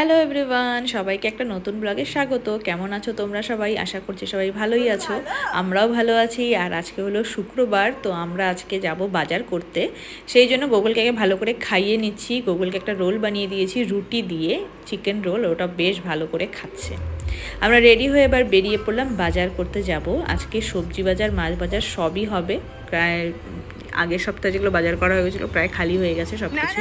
Hello everyone সবাইকে একটা নতুন ব্লগে স্বাগত। কেমন আছো তোমরা সবাই? আশা করছি সবাই ভালোই আছো। আমরাও ভালো আছি। আর আজকে হলো শুক্রবার তো আমরা আজকে যাব বাজার করতে। সেই জন্য গোগলকে ভালো করে খাইয়ে নিচ্ছি। গোগলকে একটা রোল বানিয়ে দিয়েছি রুটি দিয়ে। চিকেন রোল ওটা বেশ ভালো করে খাচ্ছে। আমরা রেডি হয়ে এবার বেরিয়ে পড়লাম বাজার করতে যাব। আজকে সবজি বাজার মাছ বাজার সবই হবে। প্রায় আগের সপ্তাহে যেগুলো বাজার করা হয়ে গেছিল প্রায় খালি হয়ে গেছে সব কিছু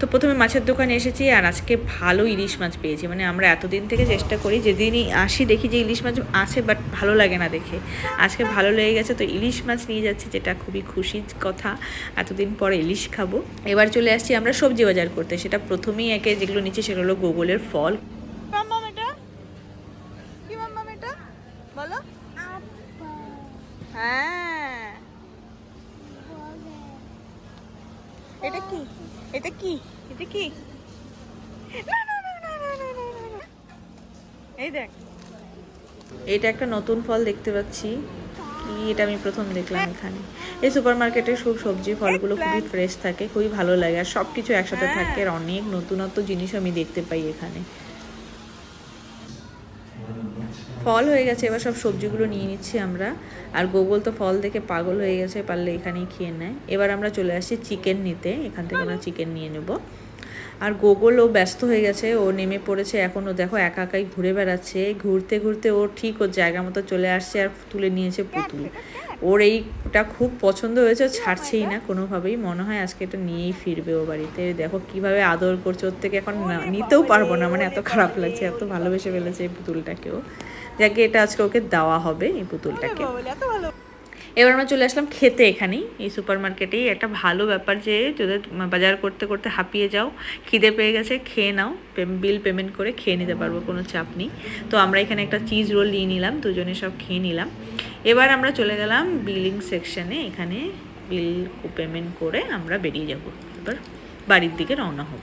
তো প্রথমে মাছের দোকানে এসেছি আর আজকে ভালো ইলিশ মাছ পেয়েছি। মানে আমরা এতদিন থেকে চেষ্টা করি, যেদিনই আসি দেখি যে ইলিশ মাছ আছে বাট ভালো লাগে না দেখে। আজকে ভালো লেগে গেছে, তো ইলিশ মাছ নিয়ে যাচ্ছি যেটা খুবই খুশির কথা। এতদিন পরে ইলিশ খাব। এবার চলে আসছি আমরা সবজি বাজার করতে। সেটা প্রথমেই একে যেগুলো নিচ্ছি সেগুলো হলো গোগলের ফল। এটা কি? এটা কি? এটা কি? এই দেখ। এটা একটা নতুন ফল দেখতে পাচ্ছি। কি এটা আমি প্রথম দেখলাম হ্যাঁ। এখানে। এই সুপার মার্কেটে সব সবজি ফলগুলো খুবই ফ্রেশ থাকে খুবই ভালো লাগে। আর সব কিছু একসাথে হ্যাঁ। থাকে আর অনেক নতুনত্ব জিনিস আমি দেখতে পাই এখানে। ফল হয়ে গেছে, এবার সব সবজিগুলো নিয়ে নিচ্ছি আমরা। আর গোগল তো ফল দেখে পাগল হয়ে গেছে, পারলে এখানেই খেয়ে নেয়। এবার আমরা চলে আসছি চিকেন নিতে, এখান থেকে আমরা চিকেন নিয়ে নেব। আর গোগল ও ব্যস্ত হয়ে গেছে, ও নেমে পড়েছে এখন ও দেখো একা একাই ঘুরে বেড়াচ্ছে। ঘুরতে ঘুরতে ও ঠিক ওর জায়গা মতো চলে আসছে আর তুলে নিয়েছে পুতুল। ওর এইটা খুব পছন্দ হয়েছে, ও ছাড়ছেই না কোনোভাবেই। মনে হয় আজকে এটা নিয়েই ফিরবে ও বাড়িতে। দেখো কীভাবে আদর করছে, ওর থেকে এখন নিতেও পারব না। মানে এত খারাপ লাগছে, এত ভালোবেসে ফেলেছে এই পুতুলটাকেও। যাকে এটা আজকে ওকে দেওয়া হবে এই পুতুলটাকে। এবার আমরা চলে আসলাম খেতে এখানেই এই সুপার মার্কেটেই একটা ভালো ব্যাপার যে যদি বাজার করতে করতে হাঁপিয়ে যাও খিদে পেয়ে গেছে খেয়ে নাও বিল পেমেন্ট করে খেয়ে নিতে পারব কোনো চাপ নেই। তো আমরা এখানে একটা চিজ রোল নিয়ে নিলাম দুজনে সব খেয়ে নিলাম। এবার আমরা চলে গেলাম বিলিং সেকশনে এখানে বিল পেমেন্ট করে আমরা বেরিয়ে যাব। এবার বাড়ির দিকে রওনা হব।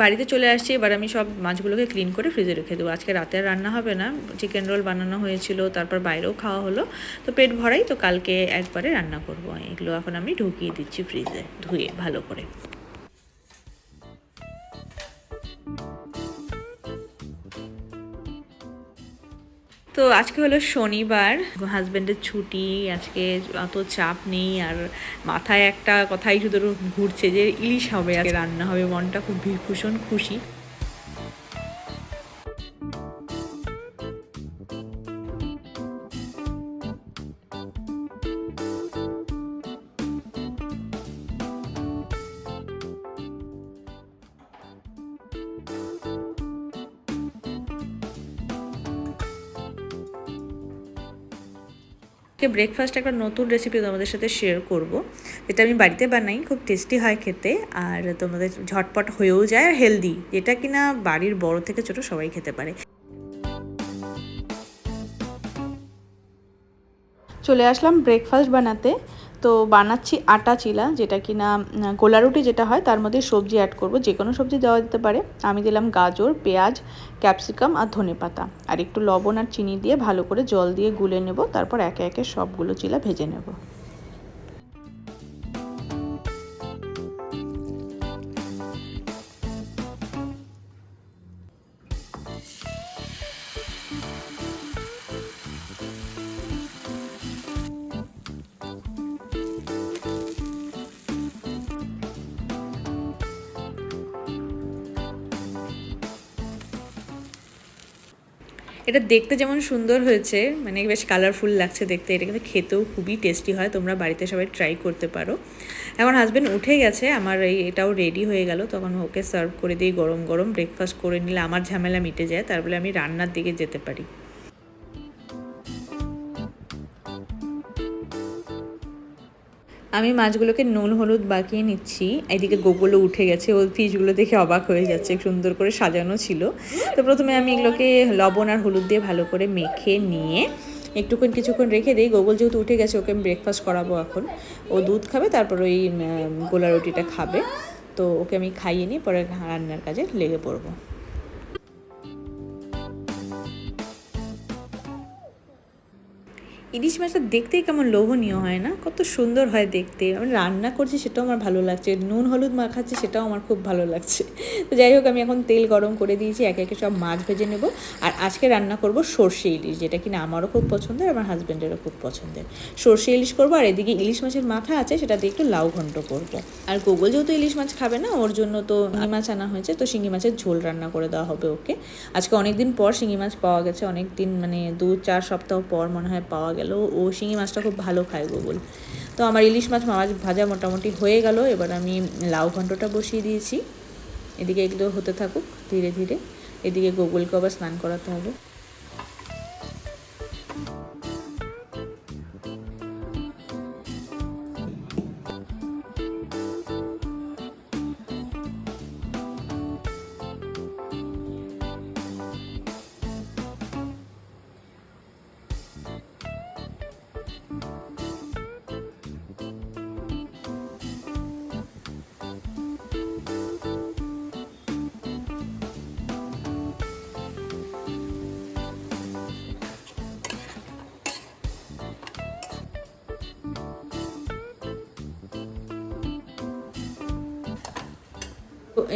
বাড়িতে চলে আসছি, এবার আমি সব মাছগুলোকে ক্লিন করে ফ্রিজে রেখে দেবো। আজকে রাতে রান্না হবে না চিকেন রোল বানানো হয়েছিল, তারপর বাইরেও খাওয়া হলো। তো পেট ভরাই, তো কালকে একবারে রান্না করব। এগুলো এখন আমি ঢুকিয়ে দিচ্ছি ফ্রিজে ধুয়ে ভালো করে। তো আজকে হলো শনিবার হাজব্যান্ডের ছুটি, আজকে অত চাপ নেই আর মাথায় একটা কথাই শুধু ঘুরছে যে ইলিশ হবে, আজকে রান্না হবে, মনটা খুব ভীষণ খুশি। আজকে ব্রেকফাস্ট একটা নতুন রেসিপি তোমাদের সাথে শেয়ার করব। যেটা আমি বাড়িতে বানাই, খুব টেস্টি হয় খেতে, আর তোমাদের ঝটপট হয়েও যায় আর হেলদি যেটা কিনা বাড়ির বড় থেকে ছোট সবাই খেতে পারে। চলে আসলাম ব্রেকফাস্ট বানাতে। তো বানাচ্ছি আটা চিলা, যেটা কি না গোলা রুটি যেটা হয়, তার মধ্যে সবজি অ্যাড করব। যে কোনো সবজি দেওয়া যেতে পারে। আমি দিলাম গাজর, পেঁয়াজ ক্যাপসিকাম আর ধনে পাতা। আর একটু লবণ আর চিনি দিয়ে ভালো করে জল দিয়ে গুলে নেব। তারপর একে একে সবগুলো চিলা ভেজে নেব। এটা দেখতে যেমন সুন্দর হয়েছে মানে বেশ কালারফুল লাগছে দেখতে। এটা কিন্তু খেতেও খুবই টেস্টি হয়, তোমরা বাড়িতে সবাই ট্রাই করতে পারো। এখন হাজব্যান্ড উঠে গেছে, আমার এই এটাও রেডি হয়ে গেল, তখন ওকে সার্ভ করে দিই, গরম গরম ব্রেকফাস্ট করে নিলে আমার ঝামেলা মিটে যায় তারপরে আমি রান্নার দিকে যেতে পারি। আমি মাছগুলোকে নুন, হলুদ বাকিয়ে নিচ্ছি। এদিকে গোগুলো উঠে গেছে ওই পিসগুলো দেখে অবাক হয়ে যাচ্ছে সুন্দর করে সাজানো ছিল। তো প্রথমে আমি এগুলোকে লবণ আর হলুদ দিয়ে ভালো করে মেখে নিয়ে একটুক্ষণ কিছুক্ষণ রেখে দিই। গোগল যেহেতু উঠে গেছে, ওকে আমি ব্রেকফাস্ট করাবো এখন। ও দুধ খাবে, তারপর ওই গোলা রুটিটা খাবে। তো ওকে আমি খাইয়ে নিই পরে রান্নার কাজে লেগে পড়ব। ইলিশ মাছটা দেখতেই কেমন লোভনীয় হয় না? কত সুন্দর হয় দেখতে। আমি রান্না করছি সেটাও আমার ভালো লাগছে। নুন হলুদ মাখাচ্ছি সেটাও আমার খুব ভালো লাগছে। তো যাই হোক, আমি এখন তেল গরম করে দিয়েছি, একে একে সব মাছ ভেজে নেব। আর আজকে রান্না করব সর্ষে ইলিশ, যেটা কিনা আমারও খুব পছন্দের, আমার হাজব্যান্ডেরও খুব পছন্দের। সর্ষে ইলিশ করব, আর এদিকে ইলিশ মাছের মাথা আছে, সেটা দিয়ে একটু লাউ ঘন্ট করব। আর গোগল যেহেতু ইলিশ মাছ খাবে না, ওর জন্য তো শিঙি মাছ আনা হয়েছে, তো শিঙি মাছের ঝোল রান্না করে দেওয়া হবে ওকে। আজকে অনেক দিন পর শিঙি মাছ পাওয়া গেছে অনেক দিন মানে দু চার সপ্তাহ পর মনে হয় পাওয়া গেল। ও শিঙি মাছটা খুব ভালো খায় গোগল তো আমার ইলিশ মাছ মাছ ভাজা মোটামুটি হয়ে গেল। এবার আমি লাউ ঘণ্টটা বসিয়ে দিয়েছি। এদিকে এগুলো হতে থাকুক ধীরে ধীরে। এদিকে গোগলকে আবার স্নান করাতে হবে।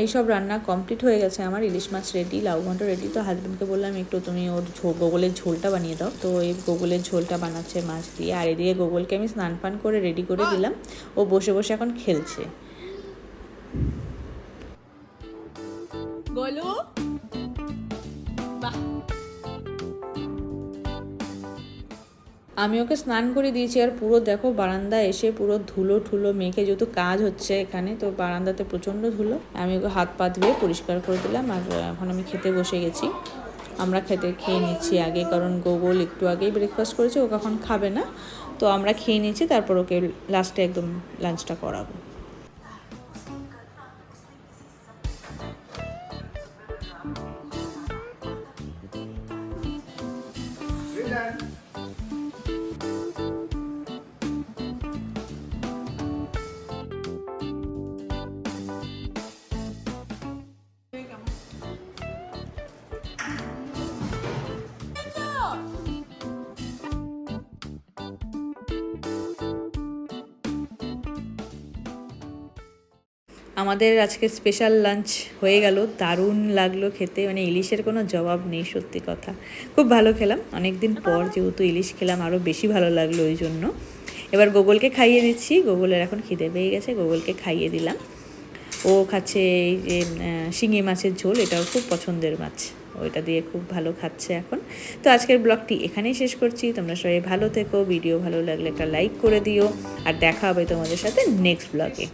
এইসব রান্না কমপ্লিট হয়ে গেছে আমার। ইলিশ মাছ রেডি লাউ ঘন্ট রেডি তো হাজব্যান্ডকে বললাম একটু তুমি ওর গোগলের ঝোলটা বানিয়ে দাও। তো এই গোগলের ঝোলটা বানাচ্ছে মাছ দিয়ে। আর এদিকে গোগলকে আমি স্নান পান করে রেডি করে দিলাম। ও বসে বসে এখন খেলছে। আমি ওকে স্নান করে দিয়েছি আর পুরো দেখো বারান্দা এসে পুরো ধুলো ঠুলো মেখে যেহেতু কাজ হচ্ছে এখানে, তো বারান্দাতে প্রচণ্ড ধুলো। আমি ওকে হাত পা ধুয়ে পরিষ্কার করে দিলাম আর এখন আমি খেতে বসে গেছি। আমরা খেতে খেয়ে নিচ্ছি আগে, কারণ গোগল একটু আগেই ব্রেকফাস্ট করেছে, ও কখন খাবে না? তো আমরা খেয়ে নিচ্ছি তারপর ওকে লাস্টে একদম লাঞ্চটা করাবো। আমাদের আজকে স্পেশাল লাঞ্চ হয়ে গেল। দারুণ লাগল খেতে। মানে ইলিশের কোনো জবাব নেই, সত্যি কথা। খুব ভালো খেলাম। অনেক দিন পর যেহেতু ইলিশ খেলাম, আরও বেশি ভালো লাগল ওই জন্য। এবার গোগলকে খাইয়ে দিচ্ছি। গোগলের এখন খিদে পেয়ে গেছে, গোগলকে খাইয়ে দিলাম। ও খাচ্ছে এই যে শিঙি মাছের ঝোল। এটাও খুব পছন্দের মাছ। ওইটা দিয়ে খুব ভালো খাচ্ছে এখন। তো আজকের ব্লগটি এখানেই শেষ করছি। তোমরা সবাই ভালো থেকো। ভিডিও ভালো লাগলে একটা লাইক করে দিও। আর দেখা হবে তোমাদের সাথে নেক্সট ব্লগে